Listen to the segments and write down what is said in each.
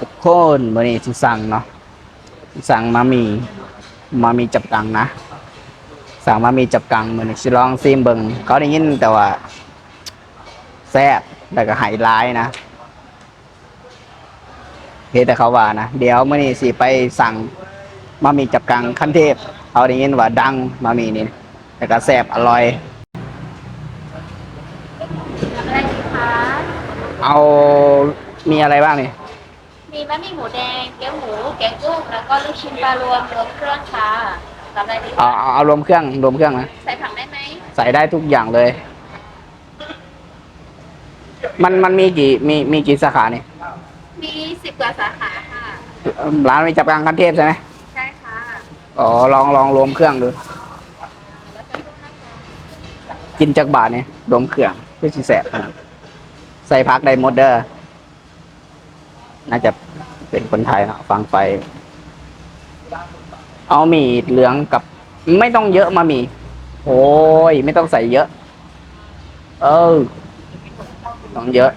ทุกคนมื้อนี้สิสั่งเนาะสั่งมามีมามีจับกังนะ สั่งมามีจับกังเมื้อนี้สิลองซิมเบิงเขาได้ยินแต่ว่าแซ่บแล้วก็ไหหลายนะเฮ็ดแต่เขาว่านะเดี๋ยวมื้อนี้สิไปสั่งมามีจับกังขั้นเทพเขาได้ยินว่าดังมามีนี่แล้วก็แซ่บอร่อยเอามีอะไรบ้างนี่ มีบะหมี่หมูแดงเกี๊ยวหมูแกงกุ้งแล้วก็ลูกชิ้นปลารวมรวมเครื่องค่ะรับอะไรดีเอาคะเอาเอารวมเครื่องรวมเครื่องนะใส่ผักได้ไหมใส่ได้ทุกอย่างเลย มันมันมีกี่มีมีกี่สาขาเนี่ยมีสิบกว่าสาขาค่ะ ร้านมีจับกลางคันเทพใช่ไหมใช่ค่ะอ๋อลองลองรวมเครื่องดู แล้วจะรุ่นนะคะกินจากบาทเนี่ยรวมเครื่องเพื่อชิแสบขนาดใส่พักไดโมดเดอร์น่าจะ เป็นคนไทยเนะฟังไฟ เอาหมี่เหลืองกับ ไม่ต้องเยอะมาหมี่โอ้ยไม่ต้องใส่เยอะ เออต้องเยอะ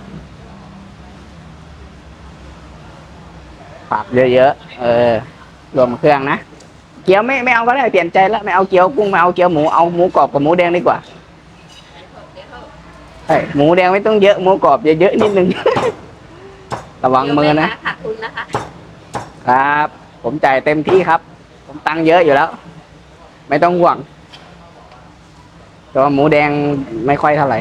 ผักเยอะๆเออ รวมเครื่องนะเกี๊ยวไม่ไม่เอาก็ได้เปลี่ยนใจแล้วไม่เอาเกี๊ยวกุ้งไม่เอาเกี๊ยวหมูเอาหมูกรอบกับหมูแดงดีกว่าเดี๋ยวเถอะใช่หมูแดงไม่ต้องเยอะหมูกรอบเยอะๆนิดนึง ระวังมือนะ เดี๋ยวแขาดทุนนะคะ ครับ ผมจ่ายเต็มที่ครับ ผมตังค์เยอะอยู่แล้ว ไม่ต้องห่วงแต่ว่าหมูแดงไม่ค่อยเท่าไหร่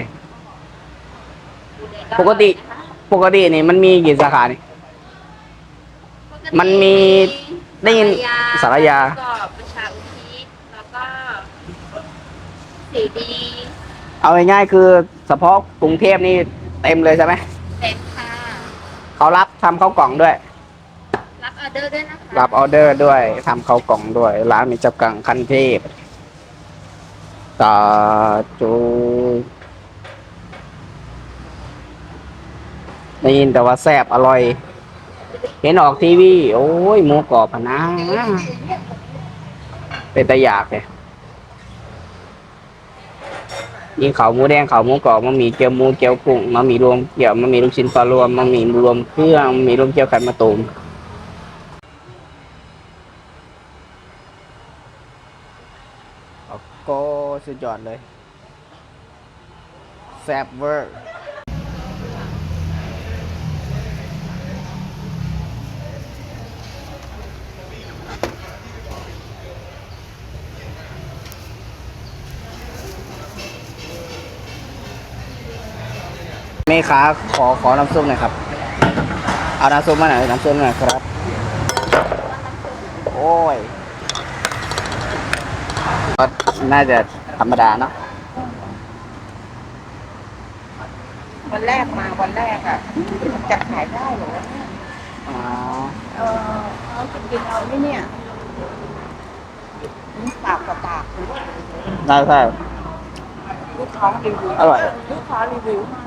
หมูแดงปกตินะคะปกตินี่มันมีกี่สาขานี่ปกติมันมีได้ยินสารยาแล้วก็ประชาอุทิศแล้วก็สีดีเอาง่ายๆคือเฉพาะกรุงเทพนี่เต็มเลยใช่ไหมเต็มค่ะ เขารับทำข้าวกล่องด้วย รับออเดอร์ด้วยนะคะรับออเดอร์ด้วยทำข้าวกล่องด้วย ร้านมีจับกังคันเทพตาจูได้ยินแต่ว่าแซ่บอร่อย เห็นออกทีวี โอ้ยหมูกรอบอะนะเป็นตะอยากเลย มีเขาวหมูแดงเขาวหมูกรอบมันมีเกี๊ยวหมูเกี๊ยวกุ้งมันมีรวมเกี๊ยวมันมีลูกชิ้นปลารวมมันมีรวมเครื่องมันมีรวมเกี๊ยวไข่มะตูมก็สุดยอดเลยแซ่บเวอร์ แม่ค้าขอขอน้ำซุปหน่อยครับ เอาน้ำซุปมาหน่อยน้ำซุปหน่อยครับ โอ้ยก็น่าจะธรรมดาเนาะวันแรกมาวันแรกอะจะขายได้เหรออ๋อเออเอากินกินเอาไหมเนี่ยนี่ปากกับปากหรือว่าได้ใช่ลูกค้ารีวิวอร่อยลูกค้ารีวิวมา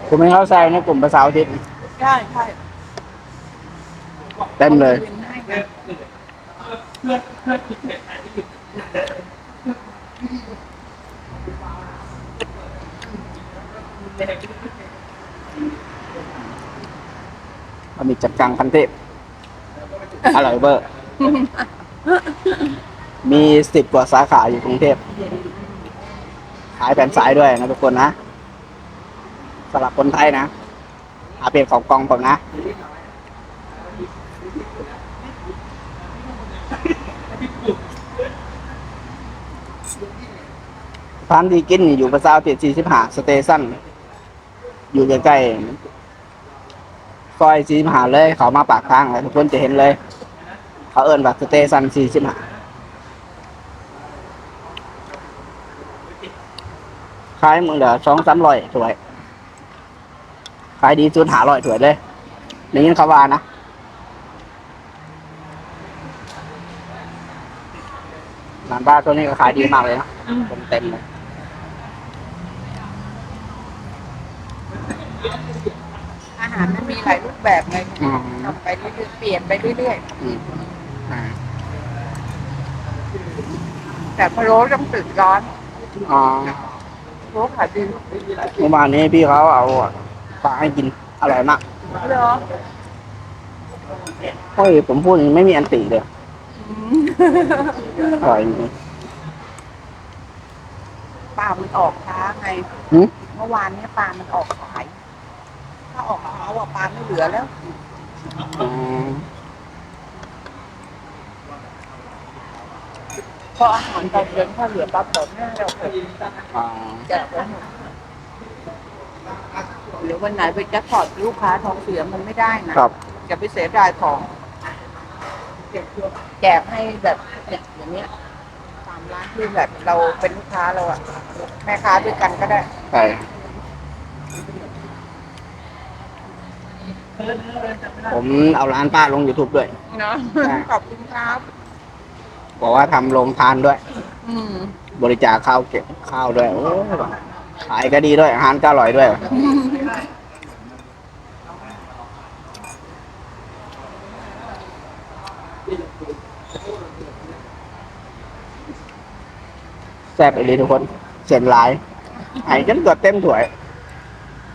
กคุณไม่เข้าใจในกลุ่มภาษาอาทิตย์ใช่ใช่เต็มเลยรีวิวให้นะมันมีจัดกังพันเทพอร่อยเบอร์ มีสิบกว่าสาขาอยู่กรุงเทพขายแผ่นสายด้วยนะทุกคนนะ สำหรับคนไทยนะหาเพจของกองผมนะร้านที่กินอยู่ประซาวเตียสี่สิบห้าสเตชันอยู่ใกล้ๆซอยสี่สิบห้าเลย เขามาปากทางเลยทุกคนจะเห็นเลย เขาเอิ้นว่าสเตชันสี่สิบห้าขายมึงเหลือสองสามร้อยถวย ขายดีสุดหาร้อยถวยเลยได้ยินเขาว่านะร้านบ้านตัวนี้ก็ขายดีมากเลยนะคนเต็มเลยอาหารมันมีหลายรูปแบบไงอืม ทำไปเรื่อยๆเปลี่ยนไปเรื่อยอืมอ่าๆแต่พะโล้ต้องตึกร้อนอ๋อพะโล้ขายดีเมื่อวานนี้พี่เขาเอา ปลาให้กินอร่อยมากอเหรอโอ้ยผมพูดไม่มีอันติเลยอร่อยจริงปลามันออกช้าไงหึเมื่อวานเนี้ยปลามันออกสาย ถ้าออกเช้าอะปลาไม่เหลือแล้ว อืมเพราะอาหารตอนเย็นถ้าเหลือปลาเผาแม่เราเก็บอ่า แจกไว้หมด หรือวันไหนไปแจ็คพอตลูกค้าท้องเสียมันไม่ได้นะครับอย่าไปเสียดายของแจกให้แบบเนี่ยอย่างเนี้ยตามร้านที่แบบเราเป็นลูกค้าเราอะแม่ค้าด้วยกันก็ได้ใช่ผมเอาร้านป้าลง YouTube ด้วย เนาะใช่ขอบคุณครับ บอกว่าทำโรงทานด้วย อืม บริจาคข้าวเก็บข้าวด้วยโอ้ย ขายก็ดีด้วย อาหารก็อร่อยด้วย แซ่บอีหลีทุกคน เสียนหลาย ไอ้จนเกือบเต็มถ้วย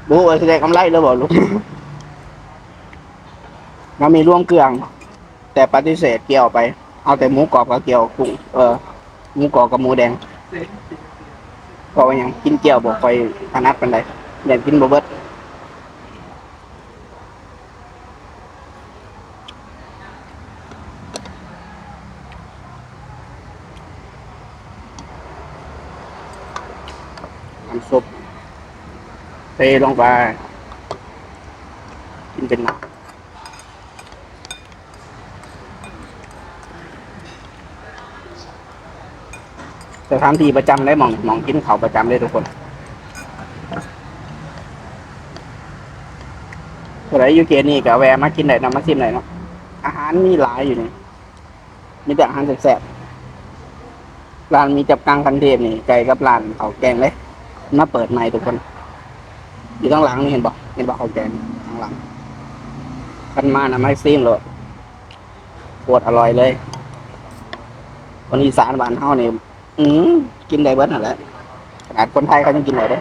บูเออแสดงกำไรแล้วบอกลูกมันมีร่วงเกลือง แต่ปฏิเสธเกี่ยวไป เอาแต่หมูกรอบกับเกี่ยวกุ้งเออหมูกรอบกับหมูแดง ก็ว่าหยังกินเกี่ยวบอกไปถนัดปันใดอยากกินบเบิดน้ำซุปเทลงไปกินเป็นน้ำ สถานที่ประจำได้หมองหมองกินเขาประจำเลยทุกคนอะไรอยู่เกนี่กับแวะมากินไหนนำมาชิมไหนเนาะอาหารมีหลายอยู่นี่มีแต่อาหารแซ่บๆร้านมีจับกังคันเทพนี่ไก่กับร้านเขาแกงเลยมาเปิดใหม่ทุกคน อยู่ข้างหลังนี่เห็นบอกเห็นบอกเขาแกงข้างหลังกันมานะไม่ซิมเลยปวดอร่อยเลยคนอีสานบ้านเฮานี่ อืมกินได้เบิดนั่นแหละขนาดคนไทยเขายังกินได้เด้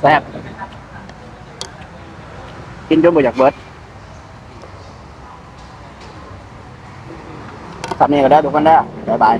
แซ่บกินจนบ่อยากเบิดสามีก็ได้ทุกคนได้บายบาย